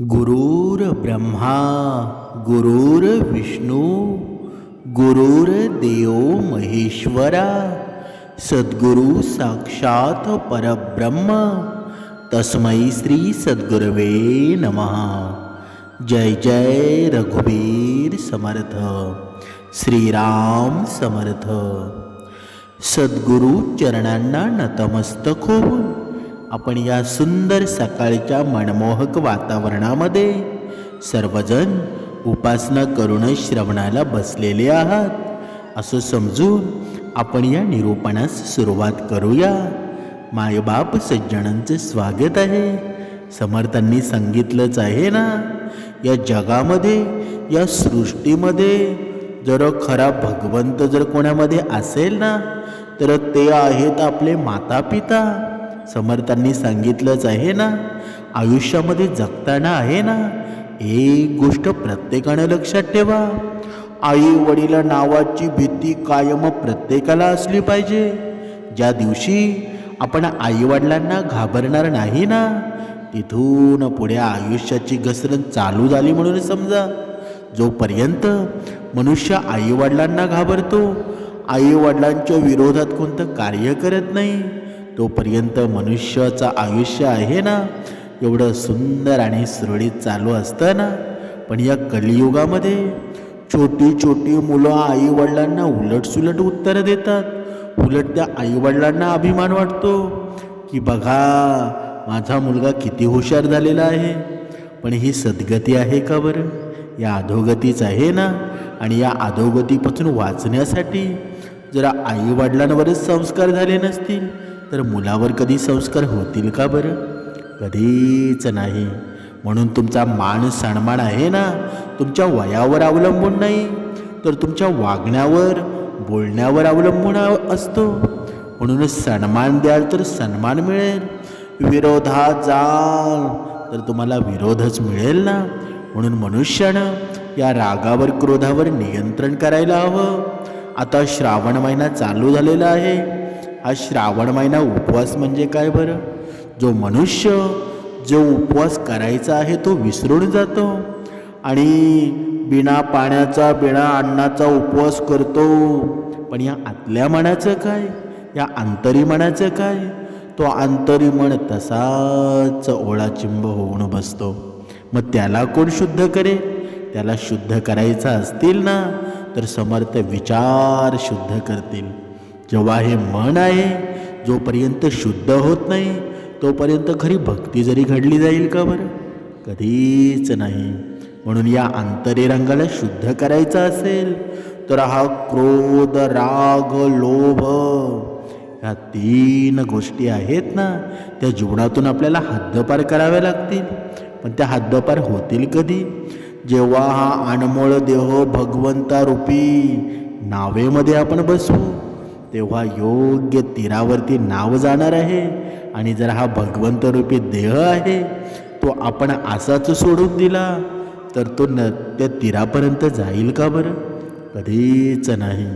गुरुर्ब्रह्मा गुरुर्विष्णू गुरुर्देव महेश्वरा सद्गुरु साक्षात परब्रह्म तस्मै श्री सद्गुरवे नमः। जय जय रघुवीर समर्थ श्रीराम समर्थ। सद्गुरु चरणांना नतमस्तक होऊन आपण या सुंदर सकाळच्या मनमोहक वातावरणामध्ये सर्वजण उपासना करून श्रवणाला बसलेले आहात. असं समजून आपण या निरूपणास सुरुवात करूया. मायबाप सज्जनांचे स्वागत आहे. समर्थांनी सांगितलंच आहे ना? या जगामध्ये या सृष्टीमध्ये जर खरा भगवंत जर कोणामध्ये असेल ना तर ते आहेत आपले माता पिता समर्थांनी सांगितलंच आहे ना? आयुष्यामध्ये जगताना आहे ना? एक गोष्ट प्रत्येकानं लक्षात ठेवा. आई वडील नावाची भीती कायम प्रत्येकाला असली पाहिजे. ज्या दिवशी आपण आईवडिलांना घाबरणार नाही ना तिथून पुढे आयुष्याची घसरण चालू झाली म्हणून समजा. जोपर्यंत मनुष्य आईवडिलांना घाबरतो आईवडिलांच्या विरोधात कोणतं कार्य करत नाही. तोपर्यंत मनुष्याचं आयुष्य आहे ना? एवढं सुंदर आणि सुरळीत चालू असतं ना? पण या कलियुगामध्ये छोटी छोटी मुलं आईवडिलांना उलटसुलट उत्तरं देतात. उलट त्या आईवडिलांना अभिमान वाटतो की बघा माझा मुलगा किती हुशार झालेला आहे. पण ही सद्गती आहे का बरं? या अधोगतीच आहे ना? आणि या अधोगतीपासून वाचण्यासाठी जरा आईवडिलांवरच संस्कार झाले नसतील. तर मुलावर कधी संस्कार होतील का बरं? कधीच नाही. म्हणून तुमचा मान सन्मान आहे ना? तुमच्या वयावर अवलंबून नाही तर तुमच्या वागण्यावर बोलण्यावर अवलंबून असतो. म्हणून सन्मान द्याल तर सन्मान मिळेल. विरोधात जाल तर तुम्हाला विरोधच मिळेल ना? म्हणून मनुष्यानं या रागावर क्रोधावर नियंत्रण करायला हवं. आता श्रावण महिना चालू झालेला आहे. हा श्रावण महिना उपवास म्हणजे काय बरं? जो मनुष्य जो उपवास करायचा आहे तो विसरून जातो आणि बिना पाण्याचा बिना अन्नाचा उपवास करतो. पण या आतल्या मनाचं काय? या अंतरी मनाचं काय? तो अंतरी मन तसाच ओळाचिंब होऊन बसतो. मग त्याला कोण शुद्ध करे? त्याला शुद्ध करायचं असतील ना तर समर्थ विचार शुद्ध करतील. जेव्हा हे मन आहे जोपर्यंत शुद्ध होत नाही तोपर्यंत खरी भक्ती जरी घडली जाईल का बरं? कधीच नाही. म्हणून या अंतरी रंगाला शुद्ध करायचं असेल तर हा क्रोध राग लोभ ह्या तीन गोष्टी आहेत ना त्या जीवनातून आपल्याला हद्दपार कराव्या लागतील. पण त्या हद्दपार होतील कधी? जेव्हा हा अनमोळ देह भगवंता रूपी नावेमध्ये आपण बसू तेव्हा योग्य तीरावरती नाव जाणार आहे. आणि जर हा भगवंत रूपी देह आहे तो आपण असाच सोडून दिला तर तो न त्या तीरापर्यंत जाईल का बरं? कधीच नाही.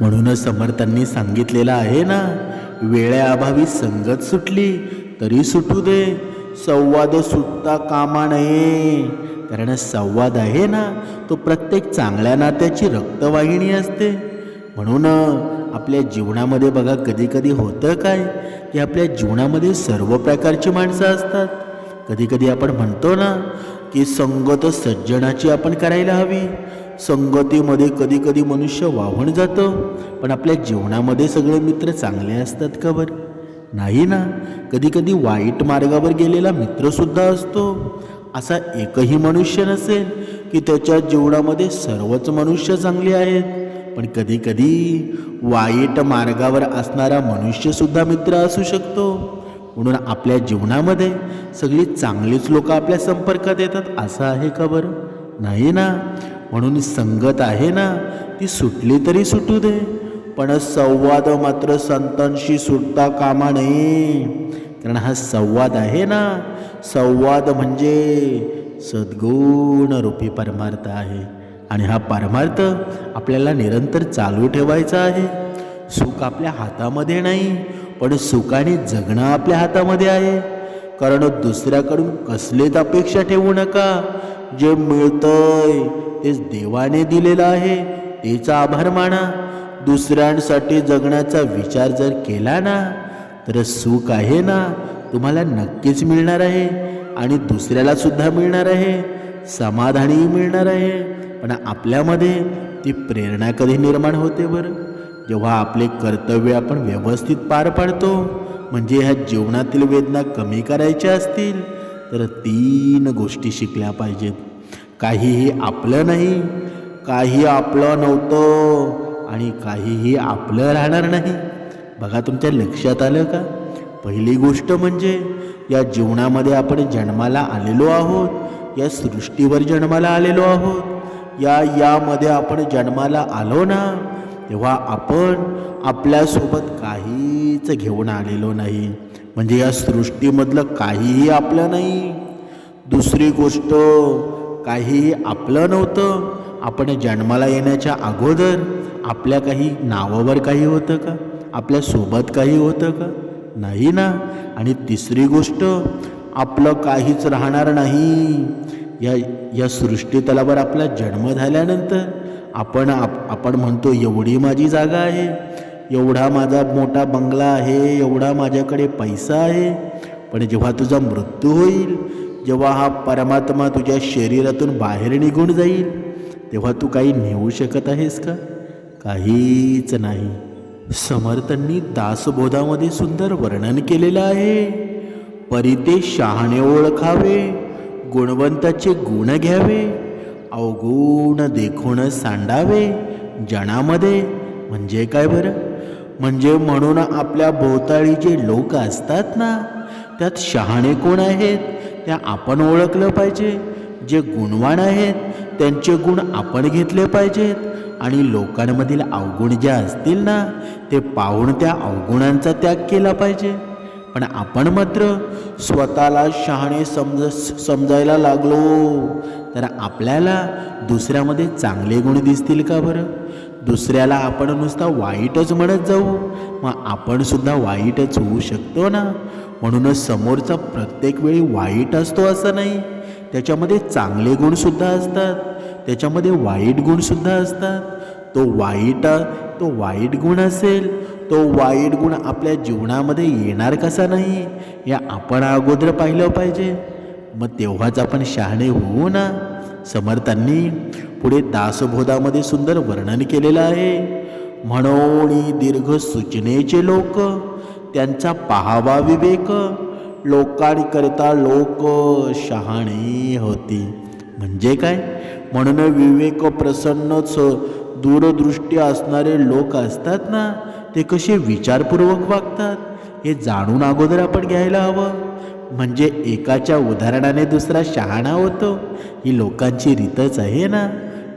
म्हणूनच समर्थांनी सांगितलेलं आहे ना वेळेअभावी संगत सुटली तरी सुटू दे. संवाद सुटता कामा नये. कारण संवाद आहे ना तो प्रत्येक चांगल्या नात्याची रक्तवाहिनी असते. म्हणून आपल्या जीवनामध्ये बघा कधी कधी होतं काय? की आपल्या जीवनामध्ये सर्व प्रकारची माणसं असतात. कधी कधी आपण म्हणतो ना की संगत सज्जनाची आपण करायला हवी. संगतीमध्ये कधी कधी मनुष्य वाहून जातं पण आपल्या जीवनामध्ये सगळे मित्र चांगले असतात का बरं? नाही ना. कधी कधी वाईट मार्गावर गेलेला मित्रसुद्धा असतो. असा एकही मनुष्य नसेल की त्याच्या जीवनामध्ये सर्वच मनुष्य चांगले आहेत. पण कधी कधी वाईट मार्गावर असणारा मनुष्यसुद्धा मित्र असू शकतो. म्हणून आपल्या जीवनामध्ये सगळी चांगलीच लोक आपल्या संपर्कात येतात असं आहे का बरं? नाही ना. म्हणून संगत आहे ना ती सुटली तरी सुटू दे. पण संवाद मात्र संतांशी सुटता कामा नये. कारण हा संवाद आहे ना. संवाद म्हणजे सद्गुण रूपी परमार्थ आहे. आणि हा परमार्थ आपल्याला निरंतर चालू ठेवायचा आहे. सुख आपल्या हातामध्ये नाही पण सुखाने जगणं आपल्या हातामध्ये आहे. कारण दुसऱ्याकडून कसलेच अपेक्षा ठेवू नका. जे मिळतंय तेच देवाने दिलेलं आहे तेचा आभार माना. दुसऱ्यांसाठी जगण्याचा विचार जर केला ना तर सुख आहे ना तुम्हाला नक्कीच मिळणार आहे. आणि दुसऱ्याला सुद्धा मिळणार आहे. समाधानही मिळणार आहे. पण आपल्यामध्ये ती प्रेरणा कधी निर्माण होते बरं? जेव्हा आपले कर्तव्य आपण व्यवस्थित पार पाडतो म्हणजे ह्या जीवनातील वेदना कमी करायच्या असतील तर तीन गोष्टी शिकल्या पाहिजेत. काहीही आपलं नाही काही आपलं नव्हतं आणि काहीही आपलं राहणार नाही. बघा तुमच्या लक्षात आलं का? पहिली गोष्ट म्हणजे या जीवनामध्ये आपण जन्माला आलेलो आहोत या सृष्टीवर जन्माला आलेलो आहोत. या यामध्ये आपण जन्माला आलो ना तेव्हा आपण आपल्यासोबत काहीच घेऊन आलेलो नाही. म्हणजे या सृष्टीमधलं काहीही आपलं नाही. दुसरी गोष्ट काहीही आपलं नव्हतं. आपण जन्माला येण्याच्या अगोदर आपल्या काही नावावर काही होतं का? आपल्यासोबत काही होतं का? नाही ना. आणि तिसरी गोष्ट आपलं काहीच राहणार नाही. या या सृष्टीतलावर आपला जन्म झाल्यानंतर आपण आप आपण म्हणतो एवढी माझी जागा आहे एवढा माझा मोठा बंगला आहे एवढा माझ्याकडे पैसा आहे पण जेव्हा तुझा मृत्यू होईल जेव्हा हा परमात्मा तुझ्या शरीरातून बाहेर निघून जाईल तेव्हा तू काही नेऊ शकत आहेस का? काहीच नाही. समर्थांनी दासबोधामध्ये सुंदर वर्णन केलेलं आहे. परिते शहाणे ओळखावे. गुणवंताचे गुण घ्यावे अवगुण देखून सांडावे. जणामध्ये म्हणजे काय बरं? म्हणजे म्हणून आपल्या भोवताळी जे लोक असतात ना त्यात शहाणे कोण आहेत? त्या आपण ओळखलं पाहिजे. जे गुणवान आहेत त्यांचे गुण आपण घेतले पाहिजेत. आणि लोकांमधील अवगुण जे असतील ना ते पाहून त्या अवगुणांचा त्याग केला पाहिजे. पण आपण मात्र स्वतःला शहाणे समज समजायला लागलो. तर आपल्याला दुसऱ्यामध्ये चांगले गुण दिसतील का बरं? दुसऱ्याला आपण नुसता वाईटच म्हणत जाऊ? मग आपण सुद्धा वाईटच होऊ शकतो ना? म्हणूनच समोरचा प्रत्येक वेळी वाईट असतो असं नाही. त्याच्यामध्ये चांगले गुणसुद्धा असतात. त्याच्यामध्ये वाईट गुणसुद्धा असतात. तो वाईट तो वाईट गुण असेल तो वाईट गुण आपल्या जीवनामध्ये येणार कसा नाही या आपण अगोदर पाहिलं पाहिजे. मग तेव्हाच आपण शहाणे होऊ ना? समर्थांनी पुढे दासबोधामध्ये सुंदर वर्णन केलेलं आहे. म्हणून दीर्घ सूचनेचे लोक त्यांचा पाहावा विवेक लोकांकरिता लोक शहाणे होती. म्हणजे काय? म्हणून विवेक प्रसन्नच दूरदृष्टी असणारे लोक असतात ना? ते कसे विचारपूर्वक वागतात हे जाणून अगोदर आपण घ्यायला हवं. म्हणजे एकाच्या उदाहरणाने दुसरा शहाणा होतो ही लोकांची रीतच आहे ना?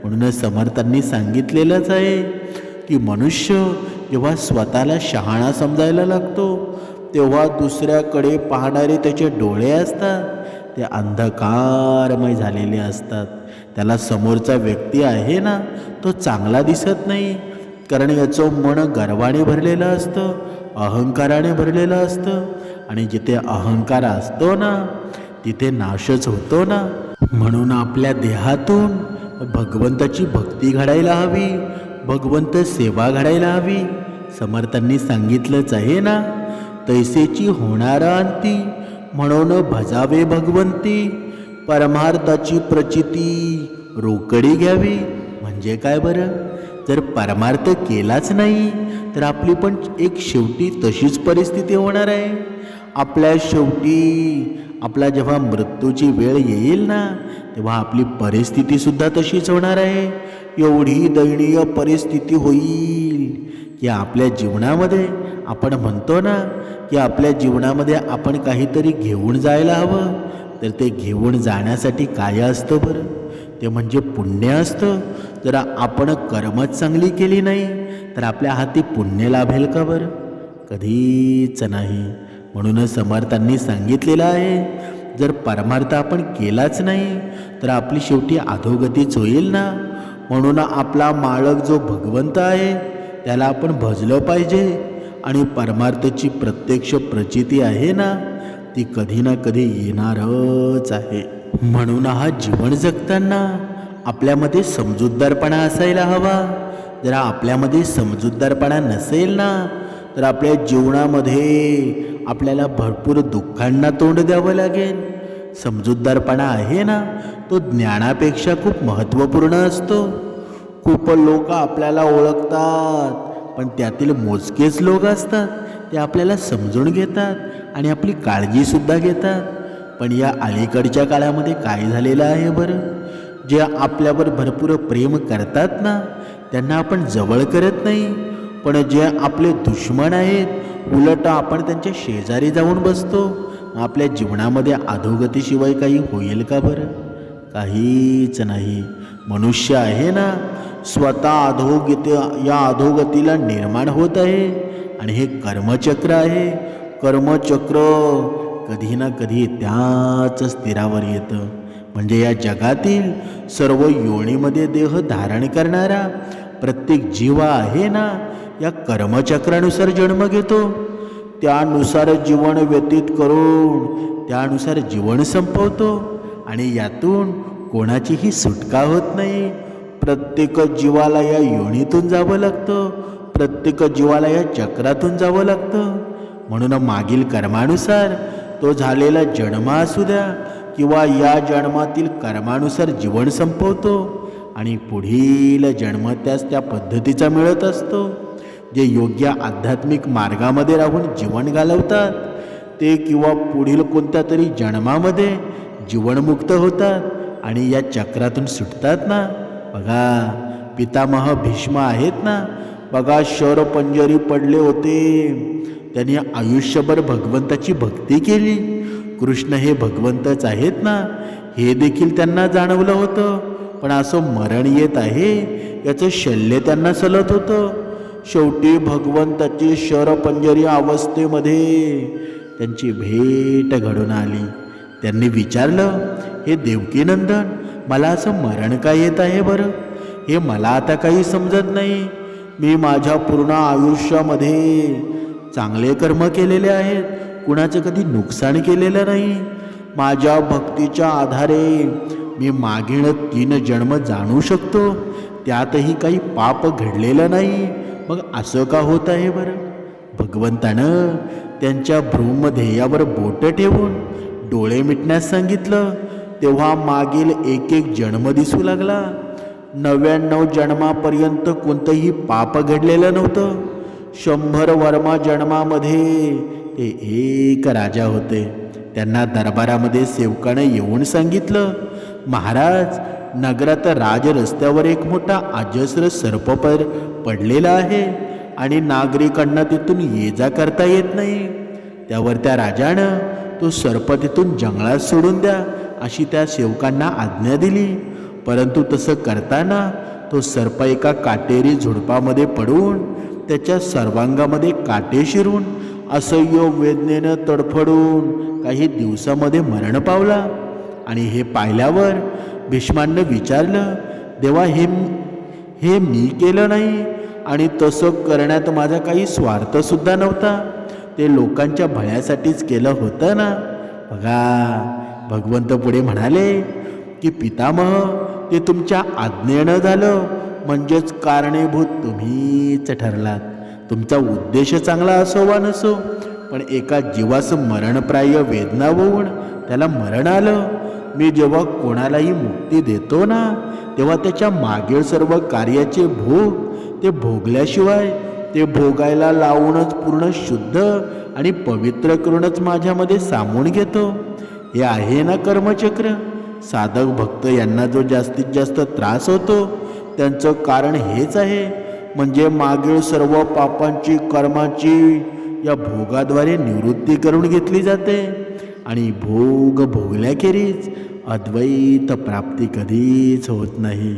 म्हणूनच समर्थांनी सांगितलेलंच आहे की मनुष्य जेव्हा स्वतःला शहाणा समजायला लागतो तेव्हा दुसऱ्याकडे पाहणारे त्याचे डोळे असतात ते अंधकारमय झालेले असतात. त्याला समोरचा व्यक्ती आहे ना तो चांगला दिसत नाही कारण याचं मन गर्वाने भरलेलं असतं अहंकाराने भरलेलं असतं. आणि जिथे अहंकार असतो ना तिथे नाशच होतो ना. म्हणून आपल्या देहातून भगवंताची भक्ती घडायला हवी भगवंत सेवा घडायला हवी. समर्थांनी सांगितलंच आहे ना तैसेची होणार अंती म्हणून भजावे भगवंती. परमार्थाची प्रचिती रोकडी घ्यावी. म्हणजे काय बरं? जर परमार्थ केलाच नाही तर आपली पण एक शेवटी तशीच परिस्थिती होणार आहे. आपल्या शेवटी आपला जेव्हा मृत्यूची वेळ येईल ना तेव्हा आपली परिस्थितीसुद्धा तशीच होणार आहे. एवढी दयनीय परिस्थिती होईल की आपल्या जीवनामध्ये आपण म्हणतो ना की आपल्या जीवनामध्ये आपण काहीतरी घेऊन जायला हवं तर ते घेऊन जाण्यासाठी काय असतं बरं? ते म्हणजे पुण्य असतं जर आपण कर्मच चांगली केली नाही तर आपल्या हाती पुण्य लाभेल का बरं? कधीच नाही. म्हणूनच समर्थांनी सांगितलेलं आहे जर परमार्थ आपण केलाच नाही तर आपली शेवटी अधोगतीच होईल ना? म्हणून आपला मालक जो भगवंत आहे त्याला आपण भजलं पाहिजे. आणि परमार्थाची प्रत्यक्ष प्रचिती आहे ना ती कधी ना कधी येणारच आहे. म्हणून हा जीवन जगताना आपल्यामध्ये समजूतदारपणा असायला हवा. जर आपल्यामध्ये समजूतदारपणा नसेल ना तर आपल्या जीवनामध्ये आपल्याला भरपूर दुःखांना तोंड द्यावं लागेल. समजूतदारपणा आहे ना तो ज्ञानापेक्षा खूप महत्त्वपूर्ण असतो. खूप लोक आपल्याला ओळखतात पण त्यातील मोजकेच लोक असतात. ते आपल्याला समजून घेतात आणि आपली काळजीसुद्धा घेतात. पण या अलीकडच्या काळामध्ये काय झालेलं आहे बरं? जे आपल्यावर भरपूर प्रेम करतात ना त्यांना आपण जवळ करत नाही. पण जे आपले दुश्मन आहेत उलट आपण त्यांच्या शेजारी जाऊन बसतो. आपल्या जीवनामध्ये अधोगतीशिवाय काही होईल का बरं? काहीच नाही. मनुष्य आहे ना स्वतः अधोगती या अधोगतीला निर्माण होत आहे. आणि हे कर्मचक्र आहे. कर्मचक्र कधी ना कधी त्याच स्थिरावर येतं. म्हणजे या जगातील सर्व योनीमध्ये देह धारण करणारा प्रत्येक जीव आहे ना या कर्मचक्रानुसार जन्म घेतो. त्यानुसार जीवन व्यतीत करून त्यानुसार जीवन संपवतो. आणि यातून कोणाचीही सुटका होत नाही. प्रत्येक जीवाला या योनीतून जावं लागतं. प्रत्येक जीवाला या चक्रातून जावं लागतं. म्हणून मागील कर्मानुसार तो झालेला जन्म असू द्या किंवा या जन्मातील कर्मानुसार जीवन संपवतो आणि पुढील जन्म त्यास त्या पद्धतीचा मिळत असतो. जे योग्य आध्यात्मिक मार्गामध्ये राहून जीवन घालवतात ते किंवा पुढील कोणत्या तरी जन्मामध्ये जीवनमुक्त होतात आणि या चक्रातून सुटतात ना? बघा पितामह भीष्म आहेत ना? बघा शर पंजरी पडले होते. त्यांनी आयुष्यभर भगवंताची भक्ती केली. कृष्ण हे भगवंतच आहेत ना? हे देखील त्यांना जाणवलं होतं. पण असं मरण येत आहे याचं शल्य त्यांना सलत होतं. शेवटी भगवंताची शरपंजरी अवस्थेमध्ये त्यांची भेट घडून आली. त्यांनी विचारलं हे देवकीनंदन मला असं मरण काय येत आहे बरं? हे मला आता काही समजत नाही. मी माझ्या पूर्ण आयुष्यामध्ये चांगले कर्म केलेले आहेत. कुणाचं कधी नुकसान केलेलं नाही. माझ्या भक्तीच्या आधारे मी मागील तीन जन्म जाणू शकतो. त्यातही काही पाप घडलेलं नाही. मग असं का होत आहे बरं? भगवंतानं त्यांच्या भ्रूमध्येयावर बोटं ठेवून डोळे मिटण्यास सांगितलं. तेव्हा मागील एक एक जन्म दिसू लागला. नव्याण्णव जन्मापर्यंत कोणतंही पाप घडलेलं नव्हतं. शंभर वर्मा जन्मामध्ये. ते एक राजा होते. त्यांना दरबारामध्ये सेवकानं येऊन सांगितलं महाराज नगरात राज रस्त्यावर एक मोठा अजस्र सर्प पर पडलेला आहे आणि नागरिकांना तिथून ये जा करता येत नाही. त्यावर त्या राजानं तो सर्प तिथून जंगलात सोडून द्या अशी त्या सेवकांना आज्ञा दिली. परंतु तसं करताना तो सर्प एका काटेरी झुडपामध्ये पडून त्याच्या सर्वांगामध्ये काटे शिरून असह्य वेदनेनं तडफडून काही दिवसामध्ये मरण पावला. आणि हे पाहिल्यावर भीष्मांनं विचारलं देवा हे हे मी केलं नाही आणि तसं करण्यात माझा काही स्वार्थसुद्धा नव्हता. ते लोकांच्या भयासाठीच केलं होतं ना? बघा भगवंत पुढे म्हणाले की पितामह ते तुमच्या आज्ञेनं झालं. म्हणजेच कारणीभूत तुम्हीच ठरलात. तुमचा उद्देश चांगला असो वा नसो पण एका जीवाचं मरणप्राय वेदना होऊन त्याला मरण आलं. मी जेव्हा कोणालाही मुक्ती देतो ना तेव्हा त्याच्या मागील सर्व कार्याचे भोग ते भोगल्याशिवाय ते भोगायला लावूनच पूर्ण शुद्ध आणि पवित्र करूनच माझ्यामध्ये सामून घेतो. हे आहे ना कर्मचक्र. साधक भक्त यांना जो जास्तीत जास्त त्रास होतो त्यांचं कारण हेच आहे. म्हणजे मागील सर्व पापांची कर्माची या भोगाद्वारे निवृत्ती करून घेतली जाते. आणि भोग भोगल्याखेरीज अद्वैत प्राप्ती कधीच होत नाही.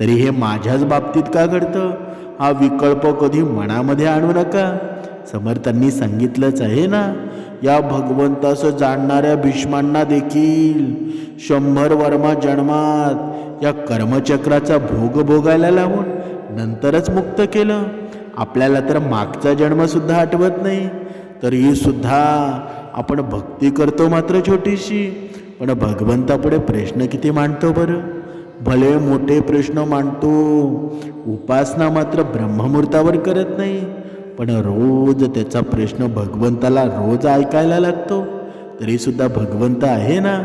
तरी हे माझ्याच बाबतीत का घडतं? हा विकल्प कधी मनामध्ये आणू नका. समर्थांनी सांगितलंच आहे ना? या भगवंतास जाणणाऱ्या भीष्मांना देखील शंभर वर्मा जन्मात या कर्मचक्राचा भोग भोगायला लावून नंतरच मुक्त केलं. आपल्याला तर मागचा जन्मसुद्धा आठवत नाही. तरीसुद्धा आपण भक्ती करतो मात्र छोटीशी. पण भगवंतापुढे प्रश्न किती मांडतो बरं? भले मोठे प्रश्न मांडतो उपासना मात्र ब्रह्ममुहूर्तावर करत नाही. पण रोज त्याचा प्रश्न भगवंताला रोज ऐकायला लागतो. तरीसुद्धा भगवंत आहे ना?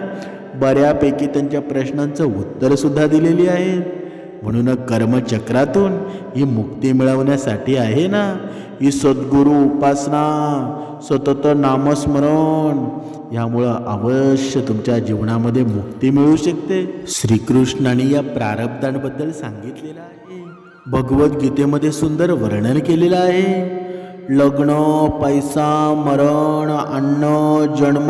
बऱ्यापैकी त्यांच्या प्रश्नांचं उत्तरसुद्धा दिलेली आहे. म्हणून कर्मचक्रातून ही मुक्ती मिळवण्यासाठी आहे ना? ही सद्गुरू उपासना सतत नामस्मरण यामुळं अवश्य तुमच्या जीवनामध्ये मुक्ती मिळू शकते. श्रीकृष्णाने या प्रारब्धांबद्दल सांगितलेलं आहे. भगवद्गीतेमध्ये सुंदर वर्णन केलेलं आहे. लग्न पैसा मरण अन्न जन्म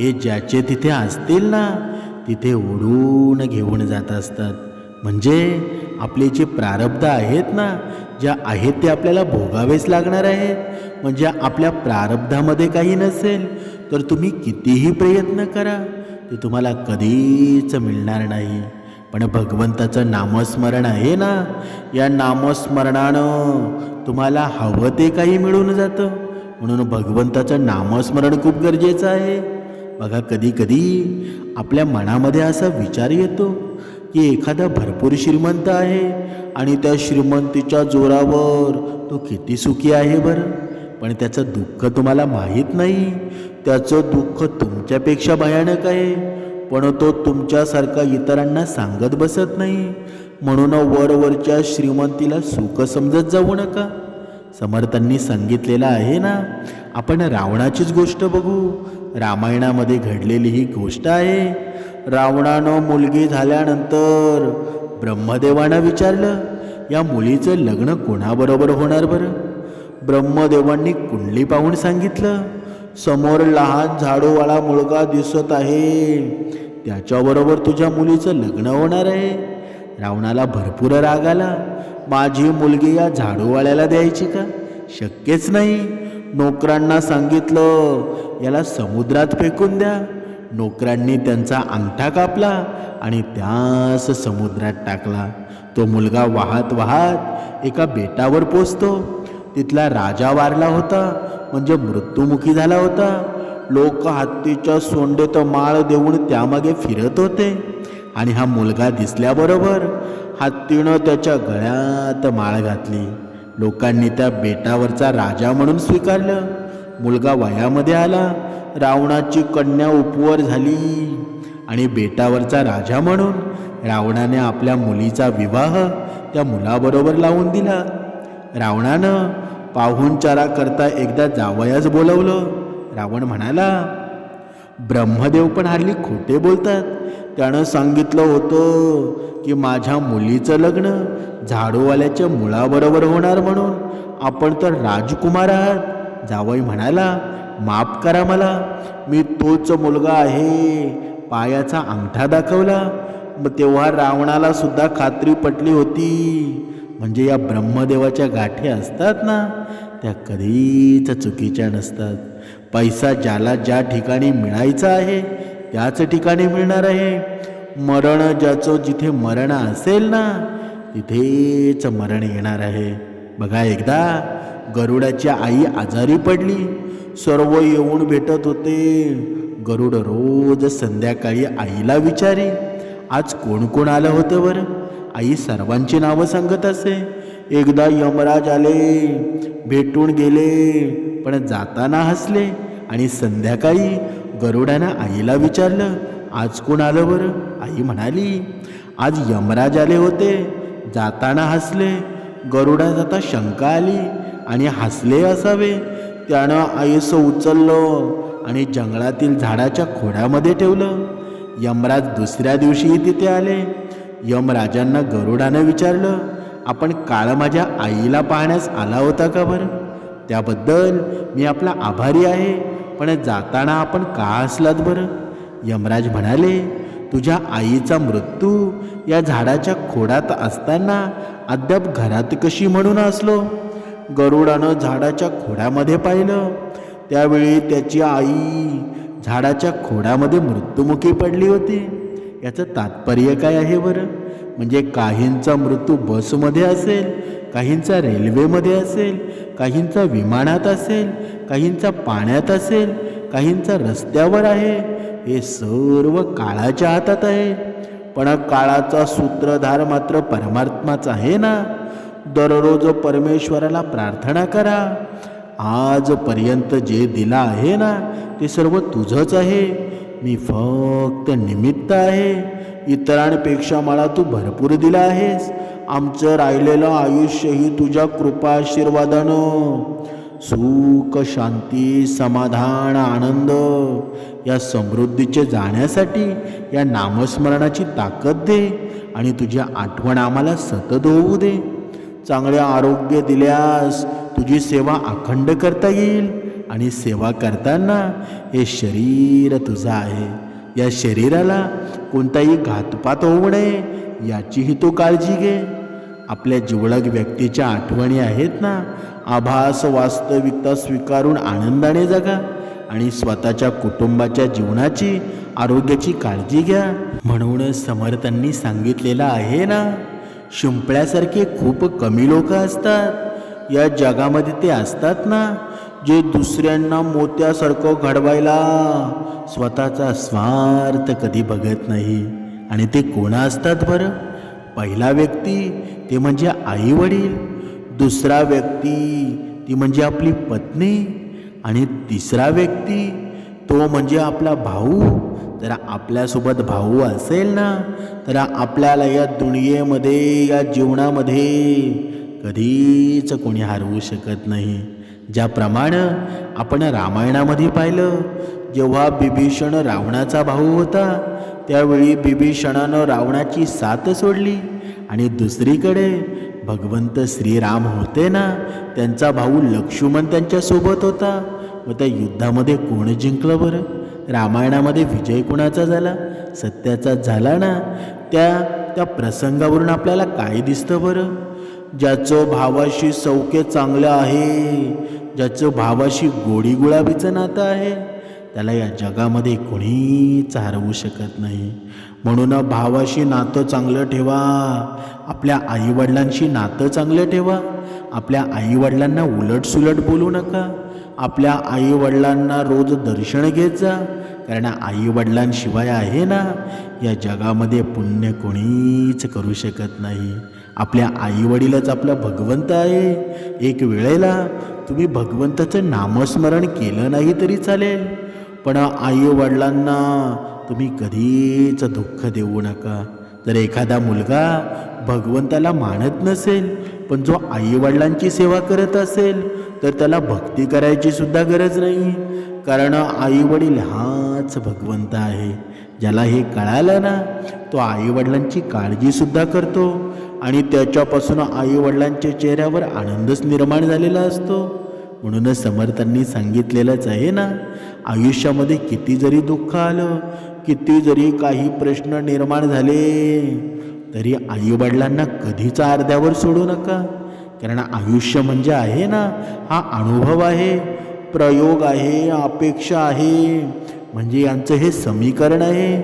हे ज्याचे तिथे असतील ना तिथे ओढून घेऊन जात असतात. म्हणजे आपले जे प्रारब्ध आहेत ना ज्या आहेत ते आपल्याला भोगावेच लागणार आहेत. म्हणजे आपल्या प्रारब्धामध्ये काही नसेल तर तुम्ही कितीही प्रयत्न करा ते तुम्हाला कधीच मिळणार नाही. पण भगवंताचं नामस्मरण आहे ना या नामस्मरणानं तुम्हाला हवं ते काही मिळून जातं. म्हणून भगवंताचं नामस्मरण खूप गरजेचं आहे. बघा कधी कधी आपल्या मनामध्ये असा विचार येतो की एखादा भरपूर श्रीमंत आहे आणि त्या श्रीमंतीच्या जोरावर तो किती सुखी आहे बरं. पण त्याचं दुःख तुम्हाला माहीत नाही. त्याचं दुःख तुमच्यापेक्षा भयानक आहे. पण तो तुमच्यासारखा इतरांना सांगत बसत नाही. म्हणून वरवरच्या श्रीमंतीला सुख समजत जाऊ नका. समर्थांनी सांगितलेलं आहे ना आपण रावणाचीच गोष्ट बघू. रामायणामध्ये घडलेली ही गोष्ट आहे. रावणानं मुलगी झाल्यानंतर ब्रह्मदेवानं विचारलं या मुलीचं लग्न कोणाबरोबर होणार बरं? ब्रह्मदेवांनी कुंडली पाहून सांगितलं समोर लहान झाडूवाला मुलगा दिसत आहे. त्याच्याबरोबर तुझ्या मुलीचं लग्न होणार आहे. रावणाला भरपूर राग आला माझी मुलगी या झाडूवाल्याला द्यायची का? शक्यच नाही. नोकरांना सांगितलं याला समुद्रात फेकून द्या. नोकरांनी त्यांचा अंगठा कापला आणि त्यास समुद्रात टाकला. तो मुलगा वाहत वाहत एका बेटावर पोचतो. तिथला राजा वारला होता म्हणजे मृत्युमुखी झाला होता. लोक हत्तीच्या सोंडेत माळ देऊन त्यामागे फिरत होते. आणि हा मुलगा दिसल्याबरोबर हत्तीनं त्याच्या गळ्यात माळ घातली. लोकांनी त्या बेटावरचा राजा म्हणून स्वीकारलं. मुलगा वयामध्ये आला. रावणाची कन्या उपवर झाली. आणि बेटावरचा राजा म्हणून रावणाने आपल्या मुलीचा विवाह त्या मुलाबरोबर लावून दिला. रावणानं पाहुणचारा करता एकदा जावयाच बोलवलं. रावण म्हणाला ब्रह्मदेव पण हल्ली खोटे बोलतात. त्यानं सांगितलं होतं की माझ्या मुलीचं लग्न झाडूवाल्याच्या मुळाबरोबर होणार म्हणून. आपण तर राजकुमार आहात. जावई म्हणाला माफ करा मला. मी तोच मुलगा आहे. पायाचा अंगठा दाखवला. मग तेव्हा रावणाला सुद्धा खात्री पटली होती. म्हणजे या ब्रह्मदेवाच्या गाठी असतात ना त्या कधीच चुकीच्या नसतात. पैसा ज्याला ज्या ठिकाणी मिळायचा आहे त्याच ठिकाणी मिळणार आहे. मरण ज्याचं जिथे मरण असेल ना तिथेच मरण येणार आहे. बघा एकदा गरुडाची आई आजारी पडली. सर्व येऊन भेटत होते. गरुड रोज संध्याकाळी आईला विचारे आज कोण कोण आलं होतं बरं? आई सर्वांची नावं सांगत असे. एकदा यमराज आले भेटून गेले पण जाताना हसले आणि संध्याकाळी गरुडानं आईला विचारलं आज कोण आलं बरं? आई म्हणाली आज यमराज आले होते. जाताना हसले. गरुडात आता शंका आली आणि हसले असावे. त्यानं आईसं उचललं आणि जंगलातील झाडाच्या खोड्यामध्ये ठेवलं. यमराज दुसऱ्या दिवशीही तिथे आले. यमराजांना गरुडानं विचारलं आपण काळ माझ्या आईला पाहण्यास आला होता का बरं? त्याबद्दल मी आपला आभारी आहे. पण जाताना आपण का असलात बरं? यमराज म्हणाले तुझ्या आईचा मृत्यू या झाडाच्या खोडात असताना अद्याप घरात कशी म्हणून असलो गरुडानं झाडाच्या खोडामध्ये पाहिलं. त्यावेळी त्याची आई झाडाच्या खोडामध्ये मृत्युमुखी पडली होती. याचं तात्पर्य काय आहे बरं? म्हणजे काहींचा मृत्यू बसमध्ये असेल काहींचा रेल्वेमध्ये असेल काहींचा विमानात असेल काहींचा पाण्यात असेल काहींचा रस्त्यावर आहे हे सर्व काळाच्या हातात आहे. पण काळाचा सूत्रधार मात्र परमात्माच आहे ना? दररोज परमेश्वराला प्रार्थना करा. आजपर्यंत जे दिलं आहे ना ते सर्व तुझंच आहे. मी फक्त निमित्त आहे. इतरांपेक्षा मला तू भरपूर दिला आहेस. आमचं राहिलेलं आयुष्यही तुझ्या कृपा आशीर्वादानं सुख शांती समाधान आनंद या समृद्धीचे जाण्यासाठी या नामस्मरणाची ताकद दे आणि तुझी आठवण आम्हाला सतत होऊ दे. चांगले आरोग्य दिल्यास तुझी सेवा अखंड करता येईल आणि सेवा करताना हे शरीर तुझं आहे. या शरीराला कोणताही घातपात होऊ नये याचीही तू काळजी घे. आपल्या जिवळक व्यक्तीच्या आठवणी आहेत ना? आभास वास्तविकता स्वीकारून आनंदाने जगा आणि स्वतःच्या कुटुंबाच्या जीवनाची आरोग्याची काळजी घ्या म्हणून समर्थांनी सांगितलेलं आहे ना? शिंपळ्यासारखे खूप कमी लोक असतात. या जगामध्ये ते असतात ना? जे दुसऱ्यांना मोत्यासारखं घडवायला स्वतःचा स्वार्थ कधी बघत नाही. आणि ते कोण असतात बरं? पहिला व्यक्ती ते म्हणजे आई वडील दुसरा व्यक्ती ती म्हणजे आपली पत्नी. आणि तिसरा व्यक्ती तो म्हणजे आपला भाऊ. तर आपल्यासोबत भाऊ असेल ना तर आपल्याला या दुनियेमध्ये या जीवनामध्ये कधीच कोणी हरवू शकत नाही. ज्याप्रमाणे आपण रामायणामध्ये पाहिलं जेव्हा बिभीषण रावणाचा भाऊ होता त्यावेळी बिभीषणानं रावणाची साथ सोडली. आणि दुसरीकडे भगवंत श्रीराम होते ना त्यांचा भाऊ लक्ष्मण त्यांच्यासोबत होता. व त्या युद्धामध्ये कोण जिंकलं बरं? रामायणामध्ये विजय कुणाचा झाला? सत्याचा झाला ना? त्या त्या प्रसंगावरून आपल्याला काय दिसतं बरं? ज्याचं भावाशी सौख्य चांगलं आहे ज्याचं भावाशी गोडी गुलाबीचं नातं आहे त्याला या जगामध्ये कोणीच हरवू शकत नाही. म्हणून भावाशी नातं चांगलं ठेवा. आपल्या आईवडिलांशी नातं चांगलं ठेवा. आपल्या आईवडिलांना उलटसुलट बोलू नका. आपल्या आईवडिलांना रोज दर्शन घेत जा. कारण आईवडिलांशिवाय आहे ना या जगामध्ये पुण्य कोणीच करू शकत नाही. आपल्या आईवडीलच आपला भगवंत आहे. एक वेळेला तुम्ही भगवंताचं नामस्मरण केलं नाही तरी चालेल. पण आईवडिलांना तुम्ही कधीच दुःख देऊ नका. जर एखादा मुलगा भगवंताला मानत नसेल पण जो आईवडिलांची सेवा करत असेल तर त्याला भक्ती करायची सुद्धा गरज नाही. कारण आईवडील हाच भगवंत आहे. ज्याला हे कळालं ना तो आईवडिलांची काळजीसुद्धा करतो आणि त्याच्यापासून आईवडिलांच्या चेहऱ्यावर आनंदच निर्माण झालेला असतो. म्हणूनच समर्थांनी सांगितलेलंच आहे ना? आयुष्यामध्ये किती जरी दुःख आलं किती जरी काही प्रश्न निर्माण झाले तरी आईवडिलांना कधीच अर्ध्यावर सोडू नका. कारण आयुष्य म्हणजे आहे ना? हा अनुभव आहे प्रयोग आहे अपेक्षा आहे. म्हणजे यांचं हे समीकरण आहे.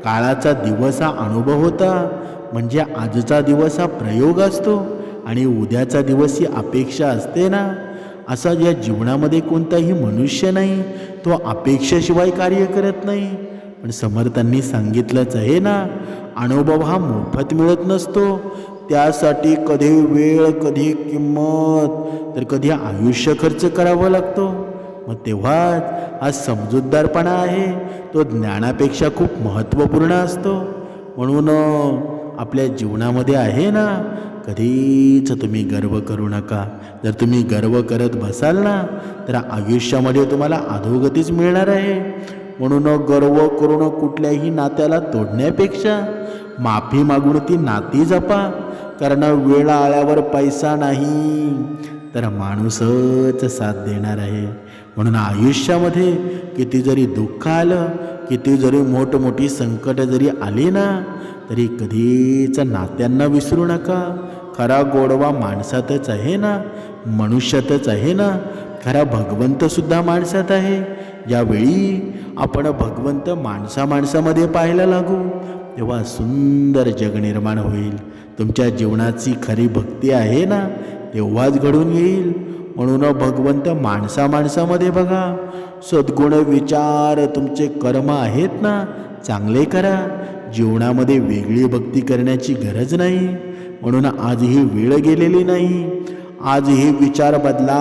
काळाचा दिवस हा अनुभव होता म्हणजे आजचा दिवस हा प्रयोग असतो. आणि उद्याचा दिवस ही अपेक्षा असते ना? असा या जीवनामध्ये कोणताही मनुष्य नाही तो अपेक्षेशिवाय कार्य करत नाही. पण समर्थांनी सांगितलंच आहे ना अनुभव हा मोफत मिळत नसतो. त्यासाठी कधी वेळ कधी किंमत तर कधी आयुष्य खर्च करावा लागतो. मग तेव्हाच हा समजूतदारपणा आहे तो ज्ञानापेक्षा खूप महत्त्वपूर्ण असतो. म्हणून आपल्या जीवनामध्ये आहे ना कधीच तुम्ही गर्व करू नका. जर तुम्ही गर्व करत बसाल ना तर आयुष्यामध्ये तुम्हाला अधोगतीच मिळणार आहे. म्हणून गर्व करून कुठल्याही नात्याला तोडण्यापेक्षा माफी मागून ती नाती जपा. कारण वेळ आल्यावर पैसा नाही तर माणूसच साथ देणार आहे. म्हणून आयुष्यामध्ये किती जरी दुःख आलं किती जरी मोठमोठी संकट जरी आली ना तरी कधीच नात्यांना विसरू नका. खरा गोडवा माणसातच आहे ना? मनुष्यातच आहे ना? खरा भगवंतसुद्धा माणसात आहे. ज्यावेळी आपण भगवंत माणसा माणसामध्ये पाहायला लागू. तेव्हा सुंदर जग निर्माण होईल. तुमच्या जीवनाची खरी भक्ती आहे ना? तेव्हाच घडून येईल. म्हणून भगवंत माणसा माणसामध्ये बघा. सद्गुण विचार तुमचे कर्म आहेत ना? चांगले करा. जीवनामध्ये वेगळी भक्ती करण्याची गरज नाही. म्हणून आज ही वेळ गेलेली नाही. आज हे विचार बदला.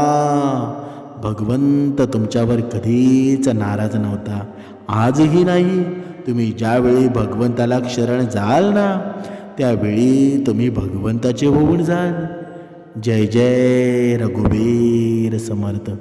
भगवंत तुमच्यावर कधीच नाराज नव्हता. आजही नाही. तुम्ही ज्यावेळी भगवंताला शरण जाल ना त्यावेळी तुम्ही भगवंताचे होऊन जाल. जय जय रघुवीर समर्थ.